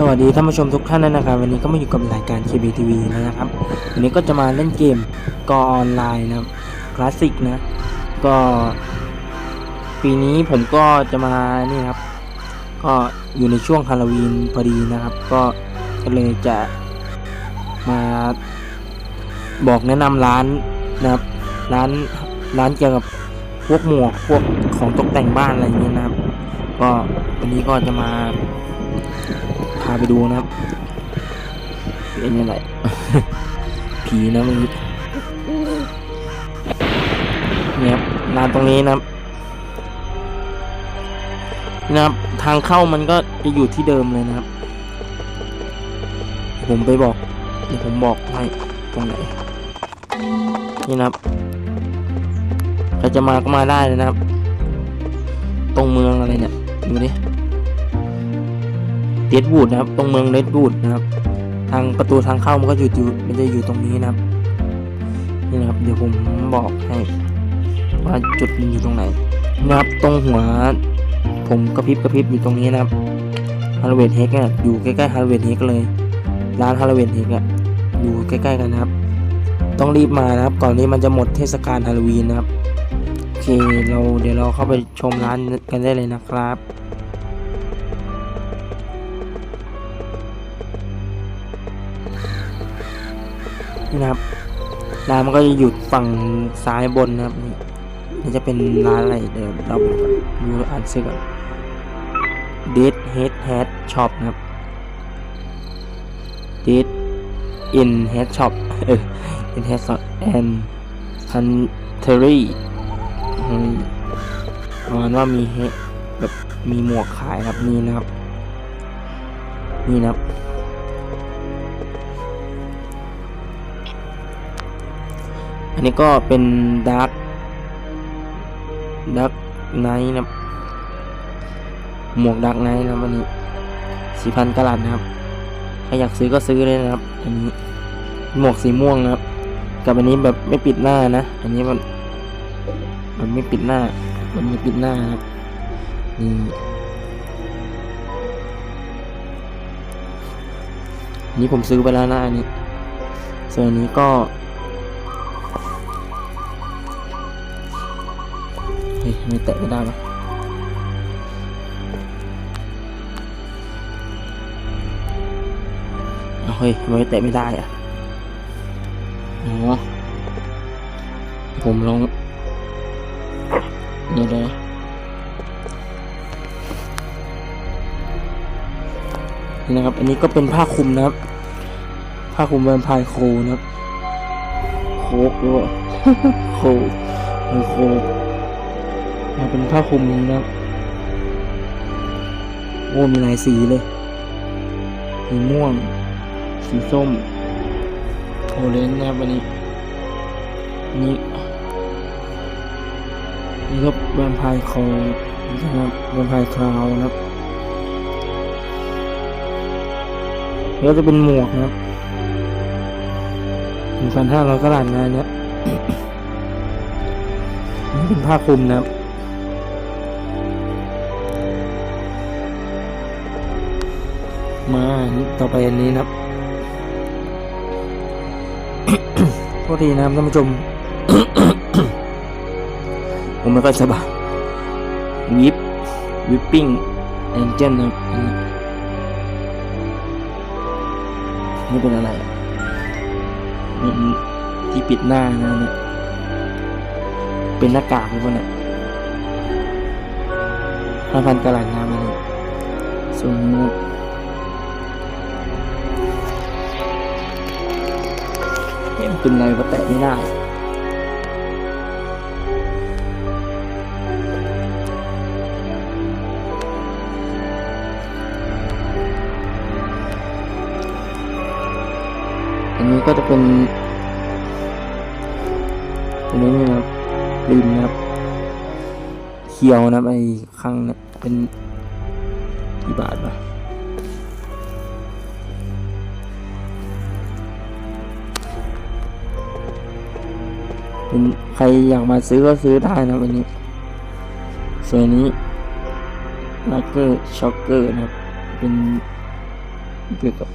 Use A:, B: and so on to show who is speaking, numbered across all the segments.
A: สวัสดีท่านผู้ชมทุกท่านนะครับ วันนี้ก็มาอยู่กับรายการ KBTV นะครับ วันนี้ก็จะมาเล่นเกมกอออนไลน์นะครับคลาสสิกนะ ก็ ปีนี้ผมก็จะมานี่ครับ ก็อยู่ในช่วงฮาโลวีนพอดีนะครับ ก็ก็เลยจะมาบอกแนะนำร้านนะครับ ร้านร้านเกี่ยวกับพวกหมวกพวกของตกแต่งบ้านอะไรอย่างเงี้ยนะครับ ก็วันนี้ก็จะมา พาไปดูนะครับเป็นยังไงผีนะมึงเนี่ยครับร้านตรงนี้นะครับนะครับ ทางเข้ามันก็จะอยู่ที่เดิมเลยนะครับ ผมไปบอกเดี๋ยวผมบอกให้ตรงไหนนี่นะครับใครจะมาก็มาได้เลยนะครับ ตรงเมืองอะไรเนี่ยดูดิ เดดวูดนะครับ ตรงเมืองเดดวูดนะครับ ทางประตูทางเข้ามันก็อยู่อยู่มันจะอยู่ตรงนี้นะครับนี่นะครับ เดี๋ยวผมบอกให้ว่าจุดมันอยู่ตรงไหนนะครับตรงหัว ผมกระพริบกระพริบอยู่ตรงนี้นะครับฮาร์เวดเฮกเนี่ยอยู่ใกล้ๆฮาร์เวดเฮกเลย ร้านฮาร์เวดเฮกอะอยู่ใกล้ๆกันนะครับ ต้องรีบมานะครับ ก่อนนี้มันจะหมดเทศกาลฮาโลวีนนะครับโอเคเราเดี๋ยวเราเข้าไปชมร้านกันได้เลยนะครับ นี่นะครับร้านมันก็จะอยู่ฝั่งซ้ายบนนะครับนี่นี่จะเป็นร้านอะไรเดี๋ยวเราดูอ่านชื่อก่อน Dead Head Hat Shop นะครับ Dead in Head Shop เออ in Head Shop and Huntery อืมประมาณว่ามีเฮแบบมีหมวกขายครับนี่นะครับ นี่นะครับ อันนี้ก็เป็นดาร์กดาร์กไนท์นะครับ หมวกดาร์กไนท์นะครันนี้สี่พันกะลัดนะครับ ใครอยากซื้อก็ซื้อเลยนะครับ อันนี้ หมวกสีม่วงนะครับ กับอันนี้แบบไม่ปิดหน้านะ อันนี้มันมันไม่ปิดหน้า มันไม่ปิดหน้านะครับ นี่นนี้ผมซื้อไปแล้วนะอันนี้ ส่วนอันนี้ก็ เฮ้ยไม่แตะไม่ได้ปะเอาเฮ้ยทำไมแตะไม่ได้อะอ๋อผมลองเดี๋ยวนะนี่นะครับ อันนี้ก็เป็นผ้าคลุมนะครับ ผ้าคลุมแวมไพร์โคนะครับ โคกด้วยโคกโคก มาเป็นผ้าคลุมนี้นะครับ โอ้มีหลายสีเลยสีม่วง สีส้ม โอเลนจ์นะครับอันนี้นี้นี่ก็แวมไพร์คอนะครับแวมไพร์คราวนะครับแล้วจะเป็นหมวกนะครับหนึ่งพันห้าร้อยกระดาษงานเนี้ยเป็นผ้าคลุมนะครับ มาต่อไปอันนี้นะครับโทษทีนะครับท่านผู้ชม ผมไม่ค่อยสบายวิปวิปปิ้งแองเจิลนะครับนี่เป็นอะไรอะเป็นที่ปิดหน้านะเนี่ยเป็นหน้ากากหรือเปล่าเนี่ยห้าพันกะลัดน้ำนะส่วนนี้นะ เห็นเป็นอะไรก็แตะไม่ได้ อันนี้ก็จะเป็นอันนี้นี่นะครับริมนะครับเขียวนะไอ้ข้างเนี่ยเป็นกี่บาทวะ เป็นใครอยากมาซื้อก็ซื้อได้นะครันนี้ ส่วนนี้ลักเกอร์ช็อกเกอร์นะครับ เป็นเกี่ยวกับ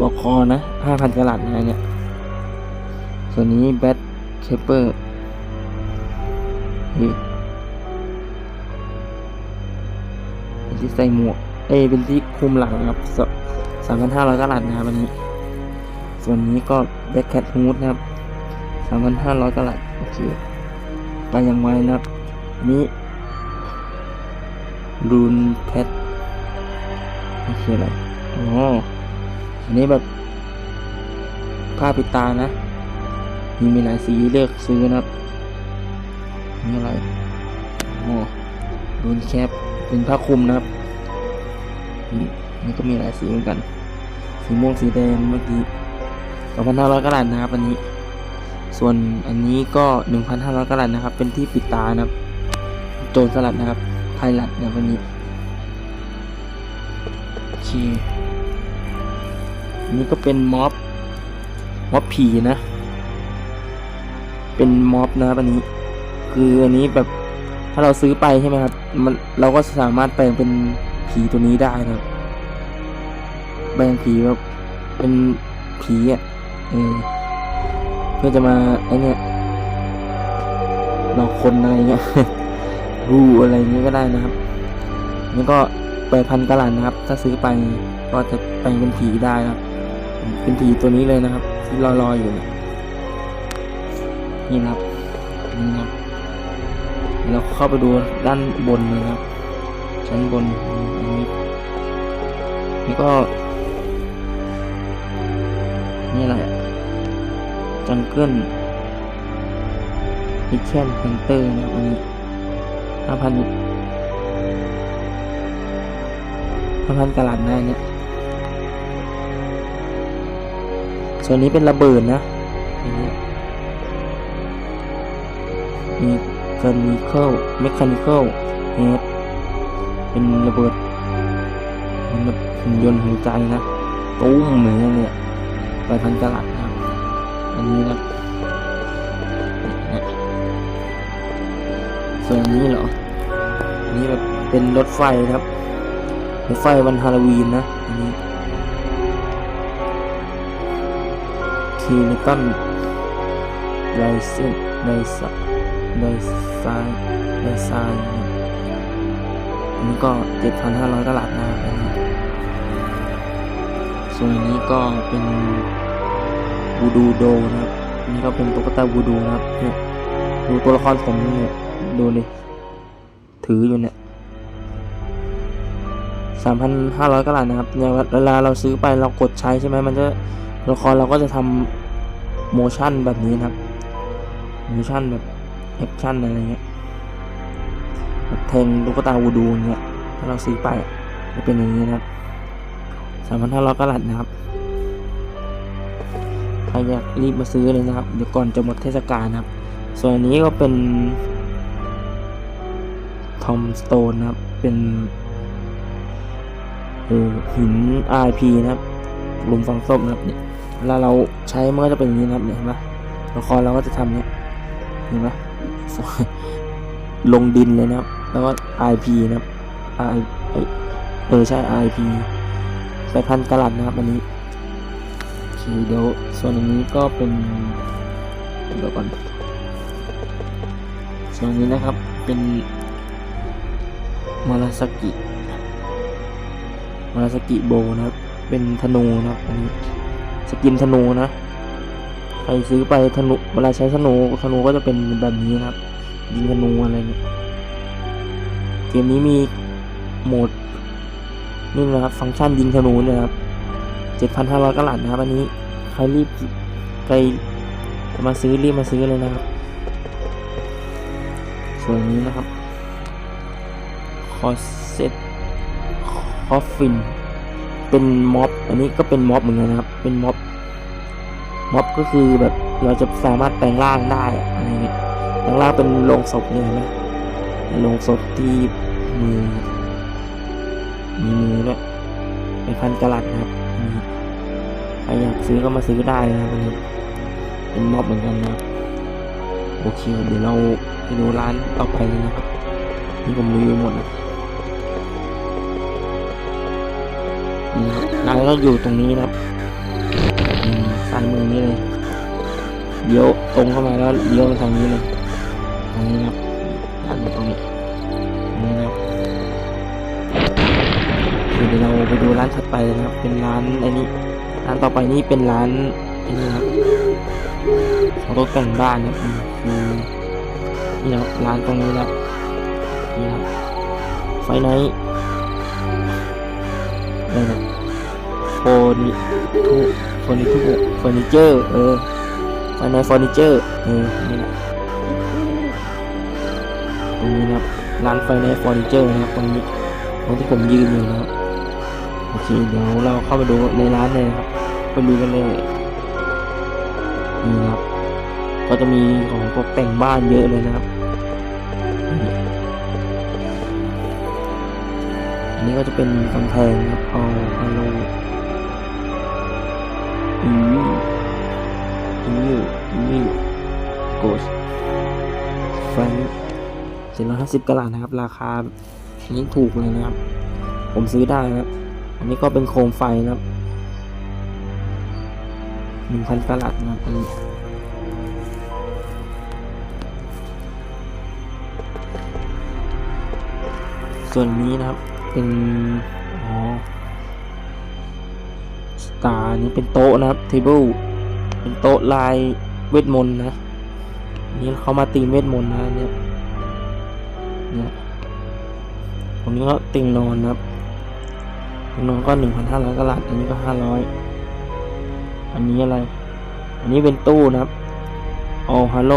A: บอกคอนะห้าพันกะลัดนะเนี่ย ส่วนนี้แบทเคเปอร์เป็นที่ใส่หมวก เอเป็นที่คุมหลังนะครับสามพันห้าร้อยกะลัดนะครับอันนี้ ส่วนนี้ก็แบ็คแคทฮูดนะครับ สามพันห้าร้อยกะลัดโอเคไปยังไวนะครับนี้รูนแพทนี่คืออะไรอ๋ออันนี้แบบผ้าปิดตานะ มีมีหลายสีเลือกซื้อนะครับนี่อะไรอ๋อรูนแคปเป็นผ้าคลุมนะครับนี่นี่ก็มีหลายสีเหมือนกัน สีม่วงสีแดงเมื่อกี้สองพันห้าร้อยกะลัดนะครับอันนี้ ส่วนอันนี้ก็หนึ่งพันห้าร้อยสลัดนะครับ เป็นที่ปิดตานะครับ โจรสลัดนะครับไพลัดนะวันนี้โอเคอันนี้ก็เป็นม็อบม็อบผีนะ เป็นม็อบนะครับอันนี้ คืออันนี้แบบถ้าเราซื้อไปใช่ไหมครับ มันเราก็สามารถแปลงเป็นผีตัวนี้ได้นะครับแปลงผีแบบเป็นผีอะเออ พื่อจะมาไอเนี้ยหลอกคนอะไรเงี้ยรูอะไรเงี้ยก็ได้นะครับนี่ก็แปดพันกลันนะครับ ถ้าซื้อไปก็จะแปลงเป็นผีได้นะครับ เป็นผีตัวนี้เลยนะครับ ที่ลอยๆอยู่นี่นะครับนี่นะครับเราเข้าไปดูด้านบนเลยนะครับ ชั้นบนอันนี้นี่ก็นี่อะไร จังเกิลมิเชนเพนเตอร์นะครับอันนี้ห้าพันห้าพันกลัดนะอันเนี่ย ส่วนนี้เป็นระเบิดนะอันนี้มีเคิมิเคิลเมคานิเคอลเฮดเป็นระเบิดเป็นแบบหุ่นยนต์หัวใจนะตุ้มเหมือนเนี่ยไปพันกลัด อันนี้นะเนี่ยส่วนนี้เหรออันนี้แบบเป็นรถไฟครับรถไฟวันฮาโลวีนนะ อันนี้คีนิตันไดเซนไดซะไดซายไดซายนะครับอันนี้ก็เจ็ดพันห้าร้อยกะลัดนะอันนี้ส่วนนี้ก็เป็น วูดูโดนะครับนนี้ก็เป็นตุ๊กตาวูดูนะครับเนี่ยดูตัวละครผมเนี่ยดูเลยถืออยู่เนี่ยสามพันห้าร้อยกลัดนะครับเนี่ยเวลาเราซื้อไปเรากดใช้ใช่ไหมมันจะตัวละครเราก็จะทำโมชั่นแบบนี้นะครับโมชั่นแบบแอคชั่นอะไรเงี้ยแบบแทงตุ๊กตาวูดูเงี้ยถ้าเราซื้อไปจะเป็นอย่างนี้นะครับสามพันห้าร้อยกลัดนะครับ ครอยากรีบมาซื้อเลยนะครับ เดี๋ยวก่อนจะหมดเทศกาลนะครับ ส่วนอันนี้ก็เป็นทอมสโตนนะครับ เป็นเออหิน RP นะครับหลุมฝังศพนะครับเนี่ยเวลาเราใช้มันก็จะเป็นอย่างนี้นะครับเนี่ยเห็นไหมละครเราก็จะทำเนี่ยเห็นไหมลงดินเลยนะครับ แล้วก็ RP นะครับ I เอ้ยเออใช่ RP ไปพันกะลัดนะครับอันนี้ เคเดี๋ยวส่วนนนี้ก็เป็นเดี๋ยวก่อนส่วนนี้นะครับเป็นมาราสกิมาราสกิโบนะครับ เป็นธนูนะครับอันนี้สกินธนูนะใครซื้อไปธนูเวลาใช้ธนูธนูก็จะเป็นแบบนี้นะครับยิงธนูอะไรเนี่ยเกมนี้มีโหมดนี่นะครับ ฟังก์ชันยิงธนูนะครับ เจ็ดพันห้าร้อยกะลัดนะครับอันนี้ใครรีบใครมาซื้อรีบมาซื้อเลยนะครับส่วนนี้นะครับคอเซ็ตคอฟฟินเป็นม็อบอันนี้ก็เป็นม็อบเหมือนกันนะครับ เป็นม็อบม็อบก็คือแบบเราจะสามารถแปลงร่างได้อะไรเงี้ยแปลงร่างเป็นโลงศพเนี่ยนไหมโลงศพที่มือมีมือด้วยเป็นพันกะลัดนะครับ ใครอยากซื้อก็มาซื้อได้นะครับเป็นม็อบเหมือนกันนะโอเคเดี๋ยวเราไปดูร้านต่อไปเลยนะครับนี่ผมรีวิวหมดนะร้านก็อยู่ตรงนี้นะครับซ้ายมือนี่เลยเลี้ยวตรงเข้ามาแล้วเลี้ยวมาทางนี้เลยตรงนี้นะครับร้านอยู่ตรงนี้ เดี๋ยวเราไปดูร้านถัดไปเลยนะครับ เป็นร้านไอ้นี่ร้านต่อไปนี่เป็นร้านไอ้นี่ครับของตกแต่งบ้านนะครับอืมคือนี่นะครับร้านตรงนี้นะนี่ครับไฟไนท์อะไรนะโฟนิทูโฟอร์นิทูเฟอร์นิเจอร์เออภายในเฟอร์นิเจอร์เออนี่แหละตรงนี้นะครับร้านไฟในเฟอร์นิเจอร์นะครับตรงนี้ตรงที่ผมยืนอยู่นะครับ โอเคเดี๋ยวเราเข้ามาดูในร้านเลยครับไปดูกันเลยนี่ครับ ก็จะมีของตกแต่งบ้านเยอะเลยนะครับอันนี้ก็จะเป็นกำแพงครับเอาฮัลโหลอีวิอีวิอีวิโกสแฟนเจ็ดร้อยห้าสิบกะลัดนะครับ ราคาอันนี้ถูกเลยนะครับ ผมซื้อได้ครับ อันนี้ก็เป็นโคมไฟนะครับหนึ่งพันกะลัดนะครับอันนี้ส่วนนี้นะครับเป็นอ๋อสตาร์นี้เป็นโต๊ะนะครับเทเบิลเป็นโต๊ะลายเวทมนต์นะนี่เขามาตีเวทมนต์นะเนี่ยเนี่ยตรงนี้ก็ตียงนอนนะครับ ตียงนอนก็หนึ่งพันห้าร้อยกลัดอันนี้ก็ห้าร้อยอันนี้อะไร อันนี้เป็นตู้นะครับออฮัลโล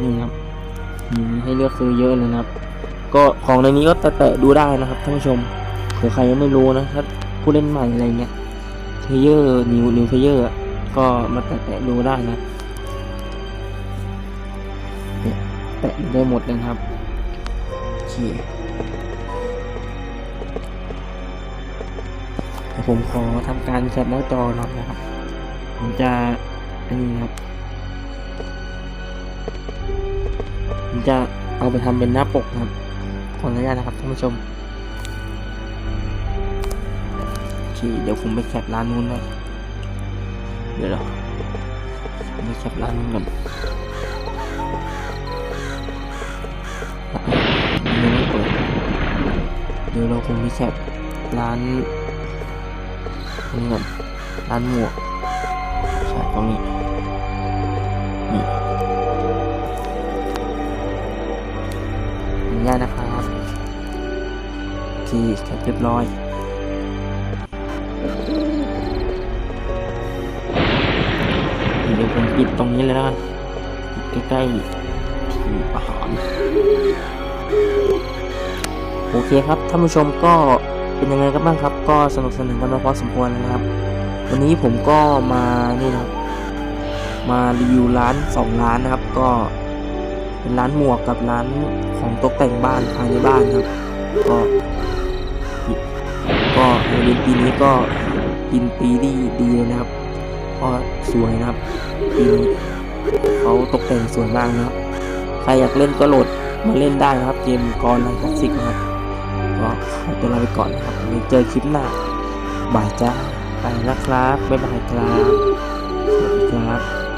A: นี่ครับมีให้เลือกซื้อเยอะเลยนะครับ ก็ของในนี้ก็แตะๆดูได้นะครับท่านผู้ชมเผื่อใครยังไม่รู้นะถ้าผู้เล่นใหม่อะไรเงี้ยเพเยอร์นิวนิวเพเยอร์ก็มาแตะๆดูได้นะเนี่ยแตะได้หมดเลยครับโอเค ดี๋ยวผมขอทำการแคปหน้าจอหน่อยนะครับ ผมจะอันนี้นะครับ ผมจะเอาไปทำเป็นหน้าปกนะครับ ขออนุญาตนะครับท่านผู้ชมโอเคเดี๋ยวผมไปแคปร้านนู้นนะเดี๋ยวเราผมไปแคปร้านนู้นก่อนเดเดี๋ยวเราคงไปแคปร้าน นี้ก่อนร้านหมวกใช่ตรงนี้นี่ขออนุญาตนะครับโอเคแคปเรียบร้อยเดี๋ยวผมปิดตรงนี้เลยแล้วกันใกล้ๆที่อาหารโอเคครับท่านผู้ชมก็ เป็นยังไงกันบ้างครับ ก็สนุกสนานกันมาพอสมควรนะครับ วันนี้ผมก็มานี่นะครับ มารีวิวร้านสองร้านนะครับ ก็เป็นร้านหมวกกับร้านของตกแต่งบ้านภายในบ้านครับ ก็ ก็ในเดือนปีนี้ก็กินปีที่ดีเลยนะครับก็สวยนะครับปีนี้เขาตกแต่งสวยมากนะครับ ใครอยากเล่นก็โหลดมาเล่นได้นะครับ เกมกรไลน์คลาสสิกนะครับ ก็ขอตัวลาไปก่อนนะครับมีเจอคลิปหน้าบ่ายจ้าไปนะครับบ๊ายบายครับสวัสดีครับ